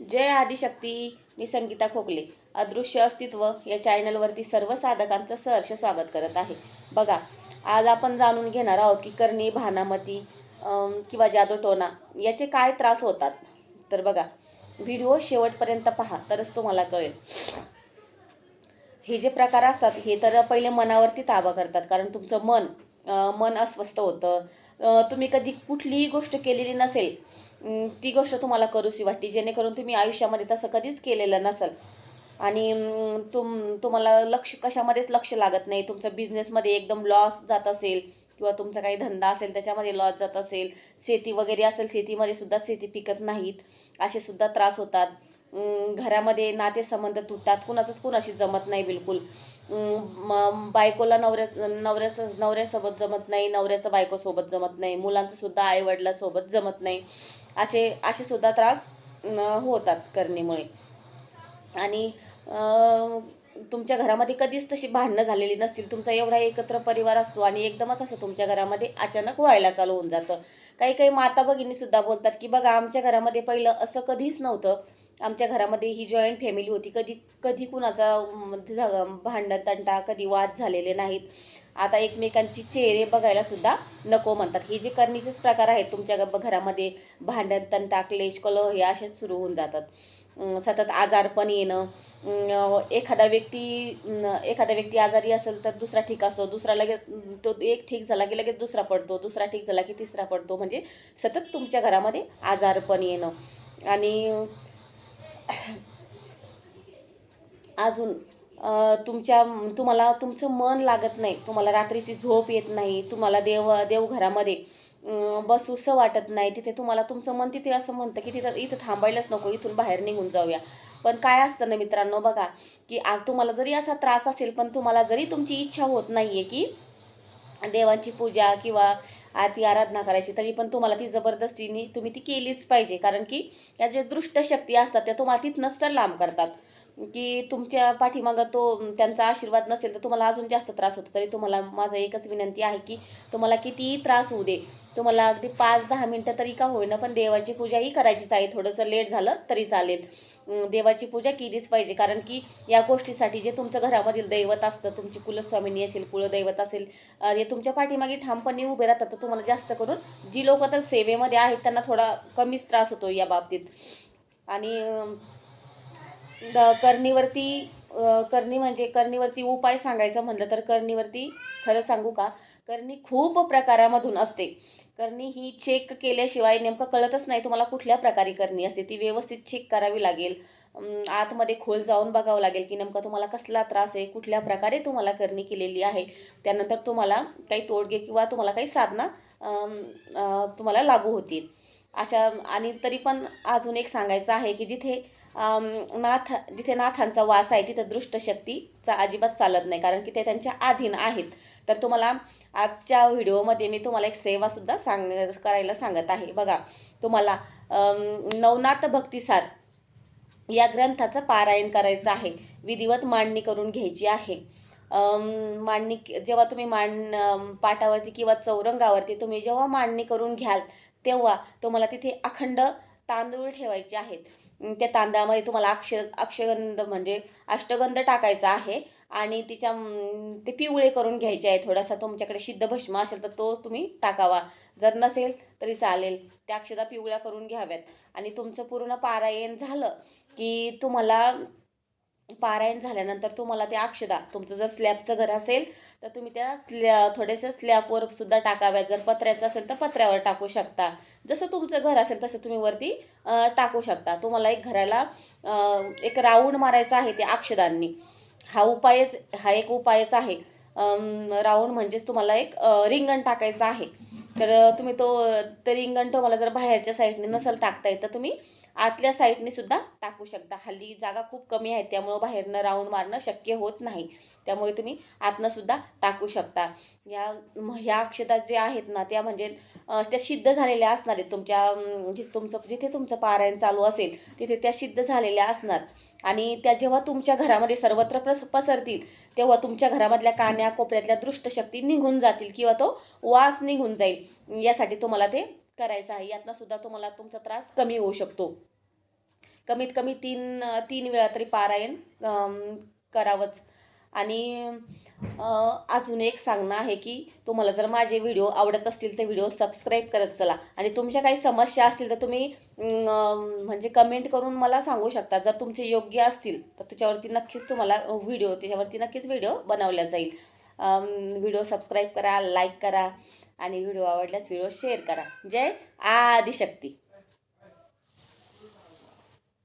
जय आदिशक्ती मी संगीता खोकले. अदृश्य अस्तित्व या चॅनलवरती सर्व साधकांचं सहर्ष स्वागत करत आहे. बघा आज आपण जाणून घेणार आहोत की करणी भानामती किंवा जादूटोना याचे काय त्रास होतात. तर बघा व्हिडिओ शेवटपर्यंत पहा तरच तुम्हाला कळेल. हे जे प्रकार असतात हे तर पहिले मनावरती ताबा करतात कारण तुमचं मन मन अस्वस्थ होतं तुम्ही कधी कुठलीही गोष्ट केलेली नसेल ती गोष्ट तुम्हाला करूशी वाटते जेणेकरून तुम्ही आयुष्यामध्ये तसं कधीच केलेलं नसेल. आणि तुम तुम्हाला लक्ष कशामध्येच लक्ष लागत नाही. तुमचं बिझनेसमध्ये एकदम लॉस जात असेल किंवा तुमचा काही धंदा असेल त्याच्यामध्ये लॉस जात असेल शेती वगैरे असेल शेतीमध्ये सुद्धा शेती पिकत नाहीत असे सुद्धा त्रास होतात. घरामध्ये नातेसंबंध तुटतात कुणाचंच कुणाशी जमत नाही बिलकुल. बायकोला नवऱ्या नवऱ्याचं नवऱ्यासोबत जमत नाही नवऱ्याचं बायकोसोबत जमत नाही मुलांचं सुद्धा आईवडिलासोबत जमत नाही. असे असे सुद्धा त्रास होतात करणीमुळे. आणि तुमच्या घरामध्ये कधीच तशी भांडणं झालेली नसतील तुमचा एवढा एकत्र परिवार असतो आणि एकदमच असं तुमच्या घरामध्ये अचानक व्हायला चालू होऊन जातं. काही काही माता भगिनीसुद्धा बोलतात की बघा आमच्या घरामध्ये पहिलं असं कधीच नव्हतं आमच्या घरामध्ये ही जॉईंट फॅमिली होती. कधी कधी कुणाचा भांडण तंटा कधी वाद झालेले नाहीत. आता एकमेकांची चेहरे बघायला सुद्धा नको म्हणतात. हे जे करणीचेच प्रकार आहेत तुमच्या ग- घरामध्ये भांडण तंटा क्लेश कलह हे असेच सुरू होऊन जातात. सतत आजारपण येणं. एखादा व्यक्ती एखादा व्यक्ती आजारी असेल तर दुसरा ठीक असतो. दुसरा लगेच तो एक ठीक झाला की लगेच दुसरा पडतो. दुसरा ठीक झाला की तिसरा पडतो. म्हणजे सतत तुमच्या घरामध्ये आजारपण येणं. आणि अजून तुमच्या तुम्हाला तुमचं मन लागत नाही. तुम्हाला रात्रीची झोप येत नाही. तुम्हाला देव देवघरामध्ये बसूसं वाटत नाही. तिथे तुम्हाला तुमचं मन तिथे असं म्हणतं की तिथं इथं थांबायलाच नको. इथून बाहेर निघून जाऊया. पण काय असतं ना मित्रांनो बघा की आ तुम्हाला जरी असा त्रास असेल पण तुम्हाला जरी तुमची इच्छा होत नाही आहे की देवांची पूजा किंवा आरती आराधना करायची तरी पण तुम्हाला ती जबरदस्तीने तुम्ही ती केलीच पाहिजे. कारण की या ज्या दृष्ट शक्ती असतात त्या तुम्हाला तिथनंच तर लांब करतात. की तुमच्या पाठीमागं तो त्यांचा आशीर्वाद नसेल तर तुम्हाला अजून जास्त त्रास होतो. तरी तुम्हाला माझं एकच विनंती आहे की तुम्हाला कितीही त्रास होऊ दे तुम्हाला अगदी पाच दहा मिनटं तरी का होईना पण देवाची पूजाही करायचीच आहे. थोडंसं लेट झालं तरी चालेल. देवाची पूजा केलीच पाहिजे. कारण की या गोष्टीसाठी जे तुमचं घरामधील दैवत असतं तुमची कुलस्वामिनी असेल कुलदैवत असेल हे तुमच्या पाठीमागे ठामपणे उभे राहतात तर तुम्हाला जास्त करून जी लोक तर सेवेमध्ये आहेत त्यांना थोडा कमीच त्रास होतो या बाबतीत. आणि द- करणीवरती करणी म्हणजे करणीवरती उपाय सांगायचं म्हटलं तर करणीवरती खरं सांगू का? करणी खूप प्रकारामधून असते. करणी ही चेक केल्याशिवाय नेमकं कळतच नाही तुम्हाला कुठल्या प्रकारे करणी असते. ती व्यवस्थित चेक करावी लागेल. आतमध्ये खोल जाऊन बघावं लागेल की नेमका तुम्हाला कसला त्रास आहे कुठल्या प्रकारे तुम्हाला करणी केलेली आहे. त्यानंतर तुम्हाला काही तोडगे किंवा तुम्हाला काही साधना तुम्हाला लागू होतील. अशा आणि तरी पण अजून एक सांगायचं आहे की जिथे नाथ जिथे नाथांचा वास आहे तिथं दृष्टशक्तीचा अजिबात चालत नाही कारण की ते त्यांच्या अधीन आहेत. तर तुम्हाला आजच्या व्हिडिओमध्ये मी तुम्हाला एक सेवासुद्धा सांग करायला सांगत आहे. बघा तुम्हाला नवनाथ भक्तिसार या ग्रंथाचं पारायण करायचं आहे. विधिवत मांडणी करून घ्यायची आहे. मांडणी जेव्हा तुम्ही मांड पाटावरती किंवा चौरंगावरती तुम्ही जेव्हा मांडणी करून घ्याल तेव्हा तुम्हाला तिथे अखंड तांदूळ ठेवायचे आहेत. त्या तांदळामध्ये तुम्हाला अक्ष अक्षगंध म्हणजे अष्टगंध टाकायचा आहे आणि तिच्या ते पिवळे करून घ्यायचे आहे. थोडासा तुमच्याकडे सिद्ध भस्म असेल तर तो तुम्ही टाकावा. जर नसेल तरी चालेल. त्या अक्षदा पिवळ्या करून घ्याव्यात. आणि तुमचं पूर्ण पारायण झालं की तुम्हाला पारायण झाल्यानंतर तुम्हाला ते अक्षदा तुमचं जर स्लॅबचं घर असेल तर तुम्ही त्या स्लॅ थोडेसे स्लॅबवर सुद्धा टाकाव्यात. जर पत्र्याचं असेल तर पत्र्यावर टाकू शकता. जसं तुमचं घर असेल तसं तुम्ही वरती टाकू शकता. तुम्हाला एक घराला एक राऊंड मारायचा आहे त्या अक्षदांनी. हा उपायच हा एक उपायच आहे. राऊंड म्हणजेच तुम्हाला एक रिंगण टाकायचं आहे. तर तुम्ही तो ते रिंगण तुम्हाला जर बाहेरच्या साईडने नसेल टाकता येतं तर तुम्ही आतल्या साईडने सुद्धा टाकू शकता. हल्ली जागा खूप कमी आहे त्यामुळं बाहेरनं राऊंड मारणं शक्य होत नाही. त्यामुळे तुम्ही आतनं सुद्धा टाकू शकता. या ह्या अक्षता जे आहेत ना त्या म्हणजे त्या सिद्ध झालेल्या असणार आहेत. तुमच्या अम, तुमचं जिथे तुमचं पारायण चालू असेल तिथे त्या सिद्ध झालेल्या असणार. आणि त्या जेव्हा तुमच्या घरामध्ये सर्वत्र प्रस पसरतील तेव्हा तुमच्या घरामधल्या कान्या कोपऱ्यातल्या दृष्टशक्ती निघून जातील किंवा तो वास निघून जाईल. यासाठी तुम्हाला ते करायचं आहे. यातनं सुद्धा तुम्हाला तुमचा त्रास कमी होऊ शकतो. कमीत कमी तीन तीन वेळा तरी पारायण करावंच. आणि अजून एक सांगणं आहे की तुम्हाला जर माझे व्हिडिओ आवडत असतील तर व्हिडिओ सबस्क्राईब करत चला. आणि तुमच्या काही समस्या असतील तर तुम्ही म्हणजे कमेंट करून मला सांगू शकता. जर तुमचे योग्य असतील तर त्याच्यावरती नक्कीच तुम्हाला व्हिडिओ त्याच्यावरती नक्कीच व्हिडिओ बनवला जाईल. व्हिडिओ सबस्क्राईब करा लाईक करा आणि व्हिडिओ आवडल्यास व्हिडिओ शेअर करा. जय आदिशक्ती.